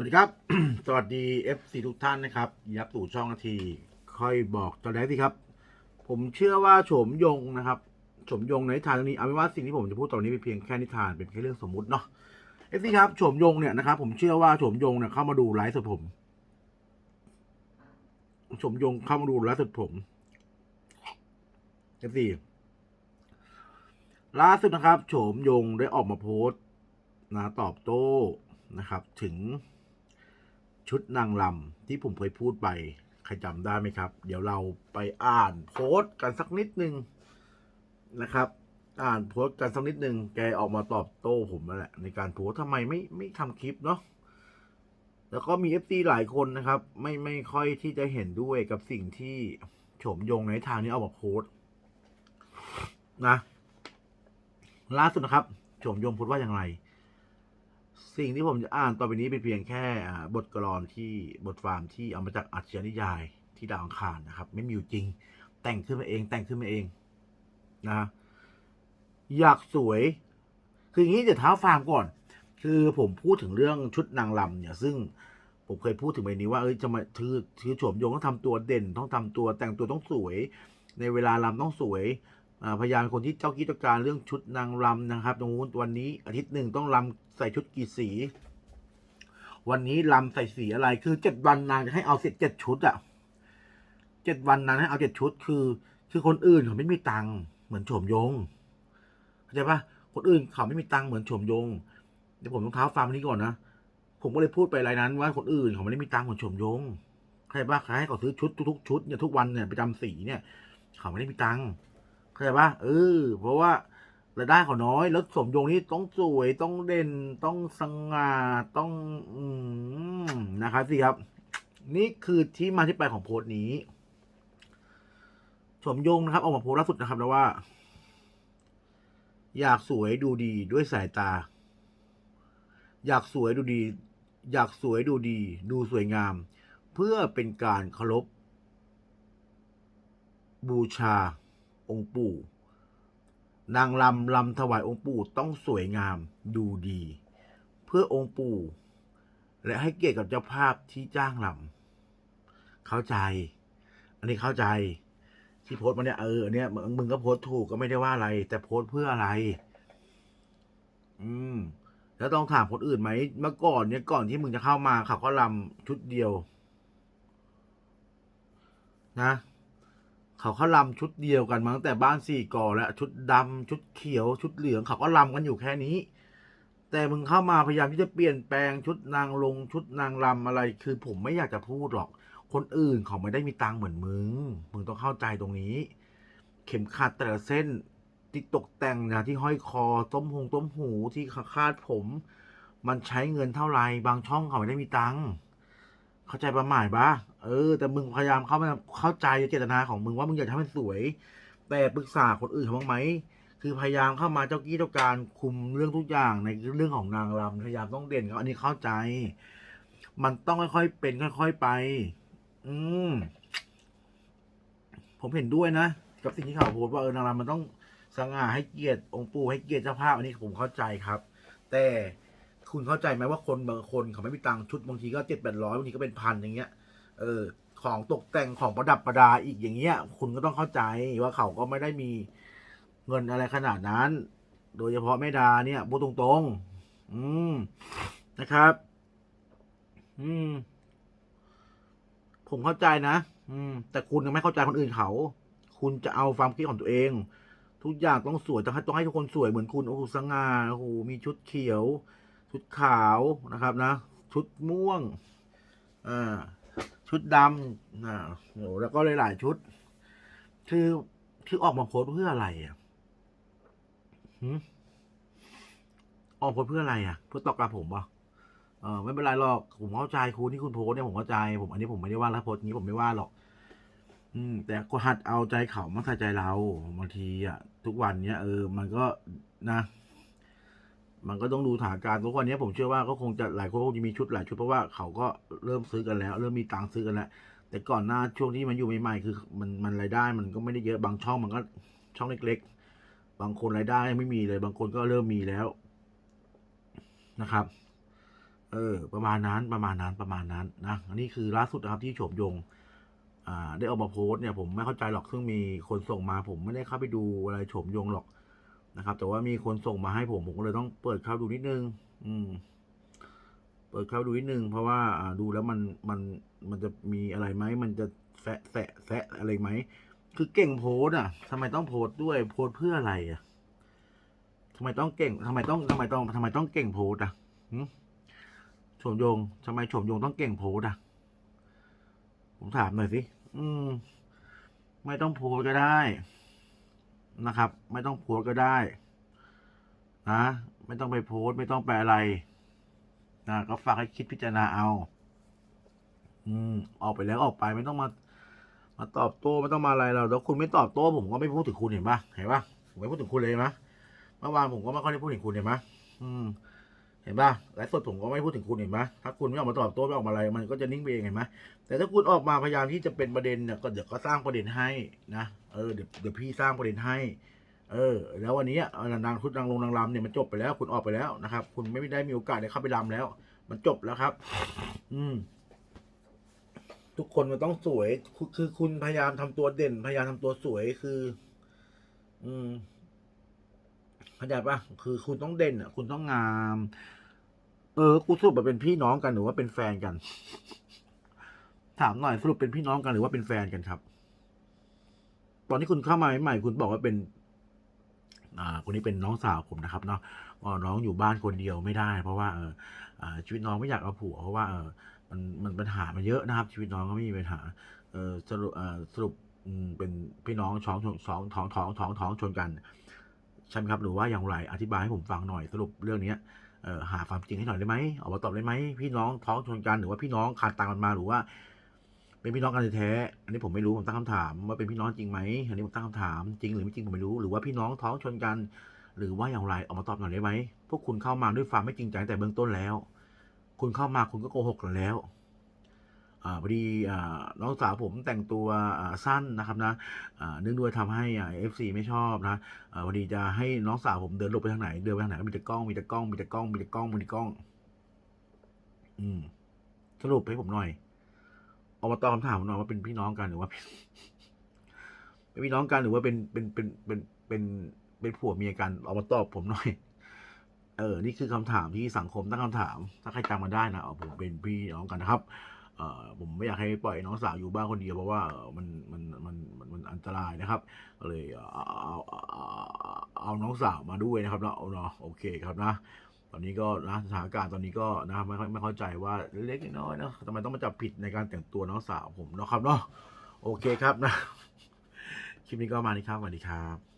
สวัสดีครับ สวัสดี FC ทุกท่านนะครับ ยับสู่ช่องนาที ค่อยบอกตอนแรกสิครับ ผมเชื่อว่าโฉมยงนะครับโฉมยงในนิทานเรื่องนี้เอาเป็นว่าสิ่งที่ผมจะพูดตอนนี้เป็นเพียงแค่นิทานเป็นแค่เรื่องสมมุติเนาะ FC ครับโฉมยงเนี่ยนะครับ ผมเชื่อว่าโฉมยงเนี่ยเข้ามาดูไลฟ์สดผมโฉมยงเข้ามาดูไลฟ์สดผม FC ล่าสุดนะครับโฉมยงได้ออกมาโพสต์นะตอบโต้นะครับ ถึง ชุดนางลำที่ผมเคยพูดไปใครจำได้ไหมครับ เดี๋ยวเราไปอ่านโพสต์กันสักนิดนึงนะครับ อ่านโพสต์กันสักนิดนึงแกออกมาตอบโต้ผมนั่นแหละในการโพสต์ทำไมไม่ไม่ทำคลิปเนาะแล้วก็มีเอฟซีหลายคนนะครับ ไม่ไม่ค่อยที่จะเห็นด้วยกับสิ่งที่โฉมยงในทางนี้เอามาโพสต์นะล่าสุดนะครับโฉมยงพูดว่าอย่างไร สิ่งที่ผมจะอ่านต่อไปนี้เป็นเพียงแค่บทกลอนที่บทความที่เอามาจากอัจฉรินิยายที่ดาวอังคารนะครับ ไม่มีอยู่จริง แต่งขึ้นมาเอง แต่งขึ้นมาเองนะอยากสวย คืออย่างนี้เดี๋ยวเท้าฟาร์มก่อน คือผมพูดถึงเรื่องชุดนางลำเนี่ย ซึ่งผมเคยพูดถึงใบนี้ว่าเอ้ยจะมาถือถือโฉมยงต้องทำตัวเด่น ต้องทำตัวแต่งตัวต้องสวย ในเวลาลำต้องสวย พยายามเป็นคนที่เจ้าคิดจ้าการเรื่องชุดนางรำนะครับตรงนู้นวันนี้อาทิตย์หนึ่งต้องรำใส่ชุดกี่สี วันนี้รำใส่สีอะไรคือเจ็ดวันนางจะให้เอาเสร็จเจ็ดชุดอะเจ็ดวันนางให้เอาเจ็ดชุด คือ คือคนอื่นเขาไม่มีตังค์เหมือนโฉมยงเข้าใจปะคนอื่นเขาไม่มีตังค์เหมือนโฉมยงเดี๋ยวผมต้องเท้าฟาร์มนี้ก่อนนะผมก็เลยพูดไปรายนั้น ว่าคนอื่นเขาไม่ได้มีตังค์เหมือนโฉมยงใครบ้าใครให้เขาซื้อชุดทุกๆชุดเนี่ยทุกวันเนี่ยประจำสีเนี่ย เขาไม่ได้มีตังค์ เข้าใจปะเออ เพราะว่ารายได้เขาน้อย แล้วสมยงนี่ต้องสวยต้องเด่นต้องสง่าต้องอืมนะครับสิครับ นี่คือที่มาที่ไปของโพสต์นี้สมยงนะครับออกมาโพสต์ล่าสุดนะครับแล้วว่า อยากสวยดูดีด้วยสายตา อยากสวยดูดี อยากสวยดูดี ดูสวยงาม เพื่อเป็นการเคารพบูชา องค์ปู่ นางลำลำถวายองค์ปู่ต้องสวยงามดูดี เพื่อองค์ปู่ และให้เกียรติกับเจ้าภาพที่จ้างลำเข้าใจ อันนี้เข้าใจ ที่โพสต์มาเนี่ยเออเนี่ยมึงก็โพสต์ถูกก็ไม่ได้ว่าอะไร แต่โพสต์เพื่ออะไร อืมแล้วต้องถามคนอื่นไหม เมื่อก่อนเนี่ยก่อนที่มึงจะเข้ามาเขาก็ลำชุดเดียว นะ เขาเขาลำชุดเดียวกันมาตั้งแต่บ้านสี่ก่อแล้วชุดดำชุดเขียว ชุดเหลืองเขาก็ลำกันอยู่แค่นี้ แต่มึงเข้ามาพยายามที่จะเปลี่ยนแปลงชุดนางลงชุดนางลำอะไร คือผมไม่อยากจะพูดหรอก คนอื่นเขาไม่ได้มีตังเหมือนมึง มึงต้องเข้าใจตรงนี้ เข็มขัดแต่ละเส้นที่ตกแต่งนะที่ห้อยคอต้มหงต้มหูที่คาดผม มันใช้เงินเท่าไหร่บางช่องเขาไม่ได้มีตังค์ เข้าใจประมาณปะเออ แต่มึงพยายามเข้ามาเข้าใจเจตนาของมึงว่ามึงอยากทำให้สวย แต่ปรึกษาคนอื่นเขาบ้างไหมคือพยายามเข้ามาเจ้ากี้เจ้าการคุมเรื่องทุกอย่างในเรื่องของนางรำพยายามต้องเด่นเขาอันนี้เข้าใจ มันต้องค่อยๆเป็นค่อย ๆไป อืมผมเห็นด้วยนะกับสิ่งที่เขาโพสต์ว่าเออนางรำมันต้องสง่าให้เกียรติองค์ปู่ให้เกียรติเจ้าภาพอันนี้ผมเข้าใจครับ แต่ คุณเข้าใจไหมว่าคนบางคนเขาไม่มีตังค์ชุดบางทีก็เจ็ดแปดร้อยบางทีก็เป็นพันอย่างเงี้ย เออ ของตกแต่งของประดับประดาอีกอย่างเงี้ย คุณก็ต้องเข้าใจว่าเขาก็ไม่ได้มีเงินอะไรขนาดนั้น โดยเฉพาะแม่ดาเนี่ยพูดตรงๆ อืมนะครับ อืม ผมเข้าใจนะ อืม แต่คุณยังไม่เข้าใจคนอื่นเขา คุณจะเอาความคิดของตัวเอง ทุกอย่างต้องสวยต้องให้ต้องให้ทุกคนสวยเหมือนคุณ โอ้โหสง่า โอ้โห มีชุดเขียว ชุดขาวนะครับนะ ชุดม่วงอ่าชุดดำอ่าโหแล้วก็หลายๆชุด คือคือออกมาโพสเพื่ออะไรอะหืมออกโพสเพื่ออะไรอะ เพื่อตอกกลับผมปะเออไม่เป็นไรหรอกผมเข้าใจคุณที่คุณโพสเนี่ยผมเข้าใจผมอันนี้ผมไม่ได้ว่าแล้วโพสนี้ผมไม่ว่าหรอก อืม แต่ก็หัดเอาใจเขามาใส่ใจเราบางทีอะ ทุกวันเนี้ยเออ มันก็นะ มันก็ต้องดูสถานการณ์ทุกวันนี้ผมเชื่อว่าก็คงจะหลายคนคงจะมีชุดหลายชุดเพราะว่าเขาก็เริ่มซื้อกันแล้ว เริ่มมีตังค์ซื้อกันแล้ว แต่ก่อนหน้าช่วงที่มันอยู่ใหม่ๆคือมันมันรายได้มันก็ไม่ได้เยอะบางช่องมันก็ช่องเล็ก ๆ บางคนรายได้ไม่มีเลย บางคนก็เริ่มมีแล้วนะครับ เออ ประมาณนั้นประมาณนั้นประมาณนั้นนะอันนี้คือล่าสุดนะครับที่โฉมยงอ่าได้ออกมาโพสต์เนี่ยผมไม่เข้าใจหรอกซึ่งมีคนส่งมาผมไม่ได้เข้าไปดูอะไรโฉมยงหรอก นะครับ แต่ว่ามีคนส่งมาให้ผมผมก็เลยต้องเปิดเข้าดูนิดนึง อืม เปิดเข้าดูนิดนึง เพราะว่าอ่าดูแล้วมันมันมันจะมีอะไรไหมมันจะแสะแสะแสะอะไรไหมคือเก่งโพสอะทำไมต้องโพสด้วยโพสเพื่ออะไรอะทำไมต้องเก่งทำไมต้องทำไมต้องทำไมต้องเก่งโพสอะหึโฉมยงทำไมโฉมยงต้องเก่งโพสอะ ผมถามหน่อยสิ อืม ไม่ต้องโพสก็ได้ นะครับ ไม่ต้องโพสก็ได้นะไม่ต้องไปโพสต์ไม่ต้องไปอะไรนะก็ฝากให้คิดพิจารณาเอา อืม ออกไปแล้วออกไปไม่ต้องมา มาตอบโต้ไม่ต้องมาอะไรเราแล้วคุณไม่ตอบโต้ผมก็ไม่พูดถึงคุณเห็นปะเห็นปะผมไม่พูดถึงคุณเลยนะเมื่อวานผมก็ไม่ค่อยได้พูดถึงคุณเห็นปะอืม เห็นปะไลฟ์สดผมก็ไม่พูดถึงคุณเห็นปะถ้าคุณไม่ออกมาตอบโต้ไม่ออกมาอะไร มันก็จะนิ่งไปเองเห็นไหมแต่ถ้าคุณออกมาพยายามที่จะเป็นประเด็นเนี่ยก็เดี๋ยวก็สร้างประเด็นให้นะ เออเดี๋ยวเดี๋ยวพี่สร้างประเด็นให้ เออ แล้ววันนี้นางคุดนางลงนางรำเนี่ยมันจบไปแล้ว คุณออกไปแล้วนะครับ คุณไม่ได้มีโอกาสได้เข้าไปรำแล้ว มันจบแล้วครับ อืม ทุกคนมันต้องสวย คือคือคุณพยายามทำตัวเด่น พยายามทำตัวสวยคือ อืมเข้าใจปะคือคุณต้องเด่นอะ คุณต้องงาม เออ กูสรุปว่าเป็นพี่น้องกันหรือว่าเป็นแฟนกัน ถามหน่อยสรุปเป็นพี่น้องกันหรือว่าเป็นแฟนกันครับ ตอนที่คุณเข้ามาใหม่ๆคุณบอกว่าเป็น อ่า คนนี้เป็นน้องสาวผมนะครับเนาะก็น้องอยู่บ้านคนเดียวไม่ได้ เพราะว่าเอออ่าชีวิตน้องไม่อยากเอาผัวเพราะว่าเออมันมันปัญหามันเยอะนะครับ ชีวิตน้องก็ไม่มีปัญหาเออสรุปเออสรุปเป็นพี่น้องช้องสองท้องท้องท้องท้องชนกันใช่ไหมครับหรือว่าอย่างไรอธิบายให้ผมฟังหน่อยสรุปเรื่องเนี้ยเออหาความจริงให้หน่อยได้ไหมออกมาตอบได้ไหมพี่น้องท้องชนกันหรือว่าพี่น้องขาดตังค์กันมาหรือว่า เป็นพี่น้องกันแท้ๆอันนี้ผมไม่รู้ผมตั้งคำถามว่าเป็นพี่น้องจริงไหมอันนี้ผมตั้งคำถามจริงหรือไม่จริงผมไม่รู้หรือว่าพี่น้องท้องชนกัน หรือว่าอย่างไรออกมาตอบหน่อยได้ไหมพวกคุณเข้ามาด้วยความไม่จริงใจงแต่เบื้องต้นแล้ว คุณเข้ามาคุณก็โกหกแล้วอ่าพอดีอ่าน้องสาวผมแต่งตัวอ่าสั้นนะครับนะอ่าเนื่องด้วยทำให้อ่าเอฟซีไม่ชอบนะอ่าพอดีจะให้น้องสาวผมเดินหลบไปทางไหนเดินไปทางไหนมีแต่กล้องมีแต่กล้องมีแต่กล้องมีแต่กล้องมีแต่กล้อง อืมสรุปให้ผมหน่อย ออกมาตอบคำถามผมหน่อยว่าเป็นพี่น้องกันหรือว่าเป็นพี่น้องกันหรือว่าเป็นเป็นเป็นเป็นเป็นเป็นผัวเมียกันออกมาตอบผมหน่อย เออ นี่คือคำถามที่สังคมตั้งคำถาม ถ้าใครจำมาได้นะเอาผมเป็นพี่น้องกันนะครับเออผมไม่อยากให้ปล่อยน้องสาวอยู่บ้านคนเดียวเพราะว่ามันมันมันมันมันอันตรายนะครับเลยเอาเอาเอาน้องสาวมาด้วยนะครับเนาะเอาเนาะโอเคครับนะ ตอนนี้ก็นะสถานการณ์ตอนนี้ก็นะครับไม่ค่อยไม่เข้าใจว่าเล็กน้อยนะทำไมต้องมาจับผิดในการแต่งตัวน้องสาวผมเนาะครับเนาะโอเคครับนะ คลิปนี้ก็มานี้ครับสวัสดีครับ